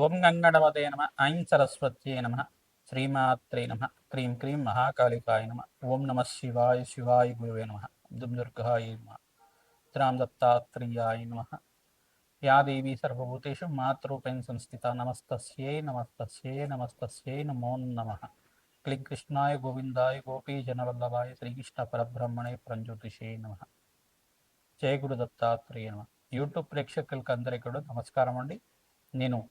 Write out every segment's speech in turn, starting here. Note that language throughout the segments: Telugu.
ఓం గంగణవతే నమ. ఐం సరస్వత్యే నమ. శ్రీమాత్రే నమ. క్రీం క్రీం మహాకాళికాయ నమ. ఓం నమ శివాయ శివాయ గురువే నమ. దుమ్ దుర్గాయ నమ. త్రాం దత్తాత్రేయాయ నమ. యా దేవీ సర్వభూతేషు మాతృపేణ సంస్థిత నమస్తస్యై నమస్తస్యై నమస్తస్యై నమో నమ. క్లిం కృష్ణాయ గోవిందాయ గోపీజనవల్లభాయ శ్రీకృష్ణ పరబ్రహ్మణే ప్రంజ్యోతిషే నమ. జయ గురు దత్తాత్రేయ నమ. యూట్యూబ్ ప్రేక్షకులకు అందరికీ కూడా నమస్కారం అండి. నేను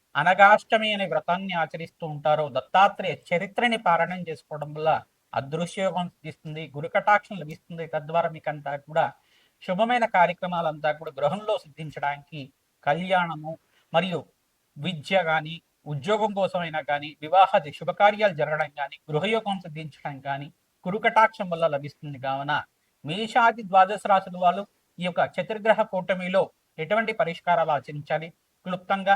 అనగాష్టమి అనే వ్రతాన్ని ఆచరిస్తూ ఉంటారో దత్తాత్రేయ చరిత్రని పారాయణం చేసుకోవడం వల్ల అదృశ్యోగం సిద్ధిస్తుంది గురుకటాక్షం లభిస్తుంది. తద్వారా మీకంతా కూడా శుభమైన కార్యక్రమాలంతా కూడా గృహంలో సిద్ధించడానికి కళ్యాణము మరియు విద్య కానీ ఉద్యోగం కోసమైనా కానీ వివాహాది శుభకార్యాలు జరగడం కానీ గృహయోగం సిద్ధించడం కానీ కురుకటాక్షం వల్ల లభిస్తుంది. కావున మేషాది ద్వాదశ రాశుల వాళ్ళు ఈ యొక్క చతుర్గ్రహ కూటమిలో ఎటువంటి పరిష్కారాలు ఆచరించాలి? క్లుప్తంగా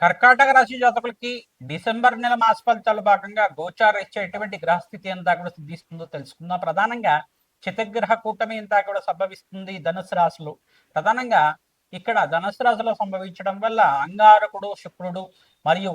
కర్కాటక రాశి జాతకులకి డిసెంబర్ నెల మాస ఫలితాలు భాగంగా గోచార ఇచ్చే ఎటువంటి గ్రహస్థితి అంతా కూడా సిద్ధిస్తుందో తెలుసుకుందాం. ప్రధానంగా చతుర్గ్రహ కూటమి అంతా కూడా సంభవిస్తుంది ధనుసు రాశులు. ప్రధానంగా ఇక్కడ ధనుసు రాశిలో సంభవించడం వల్ల అంగారకుడు శుక్రుడు మరియు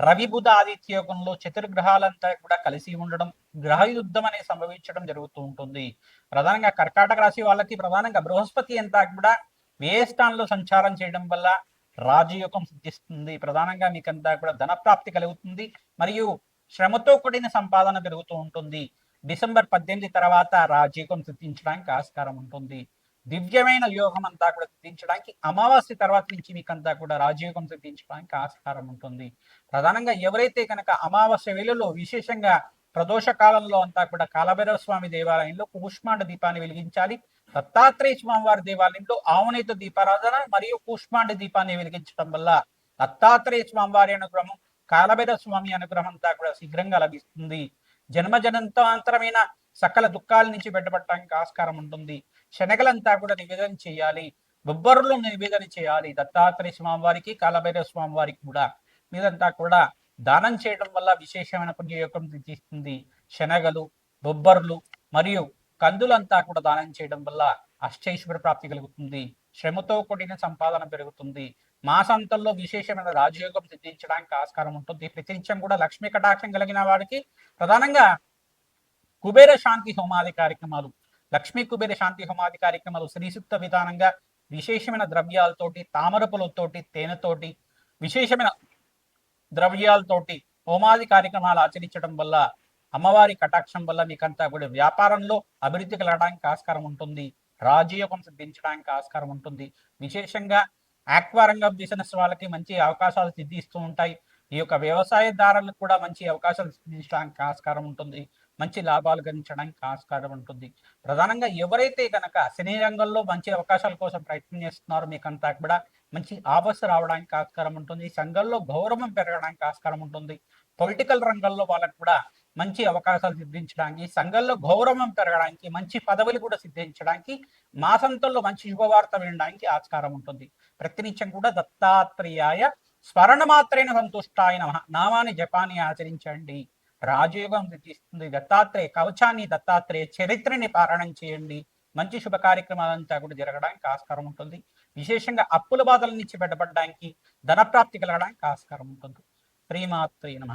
రవి బుధ ఆదిత్య యోగంలో చతుర్గ్రహాలంతా కూడా కలిసి ఉండడం గ్రహ యుద్ధం అనేది సంభవించడం జరుగుతూ ఉంటుంది. ప్రధానంగా కర్కాటక రాశి వాళ్ళకి ప్రధానంగా బృహస్పతి అంతా కూడా వ్యయ స్థానంలో సంచారం చేయడం వల్ల రాజయోగం సిద్ధిస్తుంది. ప్రధానంగా మీకంతా కూడా ధన ప్రాప్తి కలుగుతుంది. మరియు శ్రమతో కూడిన సంపాదన పెరుగుతూ ఉంటుంది. డిసెంబర్ పద్దెనిమిది తర్వాత రాజయోగం సిద్ధించడానికి ఆస్కారం ఉంటుంది. దివ్యమైన యోగం అంతా కూడా సిద్ధించడానికి అమావాస్య తర్వాత నుంచి మీకంతా కూడా రాజయోగం సిద్ధించడానికి ఆస్కారం ఉంటుంది. ప్రధానంగా ఎవరైతే కనుక అమావాస్య వేళలో విశేషంగా ప్రదోష కాలంలో అంతా కూడా కాలభైరవ స్వామి దేవాలయంలో కుష్మాండ దీపాన్ని వెలిగించాలి. దత్తాత్రేయ స్వామివారి దేవాలయంలో ఆవునేత దీపారాధన మరియు కూష్మాండ దీపాన్ని వెలిగించడం వల్ల దత్తాత్రేయ స్వామివారి అనుగ్రహం కాలభైర స్వామి అనుగ్రహం అంతా కూడా శీఘ్రంగా లభిస్తుంది. జన్మజనంతాంతరమైన సకల దుఃఖాల నుంచి బయటపడటానికి ఆస్కారం ఉంటుంది. శనగలంతా కూడా నివేదన చేయాలి. బొబ్బరులు నివేదన చేయాలి దత్తాత్రేయ స్వామివారికి కాలభైర స్వామివారికి కూడా. మీదంతా కూడా దానం చేయడం వల్ల విశేషమైన పుణ్యయోగం తీస్తుంది శనగలు బొబ్బర్లు మరియు కందులంతా కూడా దానం చేయడం వల్ల అష్టైశ్వర ప్రాప్తి కలుగుతుంది. శ్రమతో కూడిన సంపాదన పెరుగుతుంది. మాసాంతంలో విశేషమైన రాజయోగం సిద్ధించడానికి ఆస్కారం ఉంటుంది. ప్రతినిత్యం కూడా లక్ష్మీ కటాక్షం కలిగిన వాడికి ప్రధానంగా కుబేర శాంతి హోమాది కార్యక్రమాలు లక్ష్మీ కుబేర శాంతి హోమాది కార్యక్రమాలు శ్రీసూక్త విధానంగా విశేషమైన ద్రవ్యాలతోటి తామరపులతోటి తేనెతోటి విశేషమైన ద్రవ్యాలతోటి హోమాది కార్యక్రమాలు ఆచరించడం వల్ల అమ్మవారి కటాక్షం వల్ల మీకంతా కూడా వ్యాపారంలో అభివృద్ధి కలగడానికి ఆస్కారం ఉంటుంది. రాజయోగం సిద్ధించడానికి ఆస్కారం ఉంటుంది. విశేషంగా ఆక్వారంగం బిజినెస్ వాళ్ళకి మంచి అవకాశాలు సిద్ధిస్తూ ఉంటాయి. ఈ యొక్క వ్యవసాయదారులకు కూడా మంచి అవకాశాలు సిద్ధించడానికి ఆస్కారం ఉంటుంది. మంచి లాభాలు గణించడానికి ఆస్కారం ఉంటుంది. ప్రధానంగా ఎవరైతే కనుక సినీ రంగంలో మంచి అవకాశాల కోసం ప్రయత్నం చేస్తున్నారో మీకంతా కూడా మంచి ఆఫర్స్ రావడానికి ఆస్కారం ఉంటుంది. సంఘంలో గౌరవం పెరగడానికి ఆస్కారం ఉంటుంది. పొలిటికల్ రంగంలో వాళ్ళకు కూడా మంచి అవకాశాలు సిద్ధించడానికి సంఘంలో గౌరవం పెరగడానికి మంచి పదవులు కూడా సిద్ధించడానికి మాసంతంలో మంచి శుభవార్త వినడానికి ఆస్కారం ఉంటుంది. ప్రతినిత్యం కూడా దత్తాత్రేయాయ స్మరణ మాత్రైన సంతుష్టాయ నమ. నామాన్ని జపాన్ని ఆచరించండి. రాజయోగం సిద్ధిస్తుంది. దత్తాత్రేయ కవచాన్ని దత్తాత్రేయ చరిత్రని పారాయణం చేయండి. మంచి శుభ కార్యక్రమాలంతా కూడా జరగడానికి ఆస్కారం ఉంటుంది. విశేషంగా అప్పుల బాధల నుంచి బయటపడడానికి ధనప్రాప్తి కలగడానికి ఆస్కారం ఉంటుంది. శ్రీమాత్రే నమ.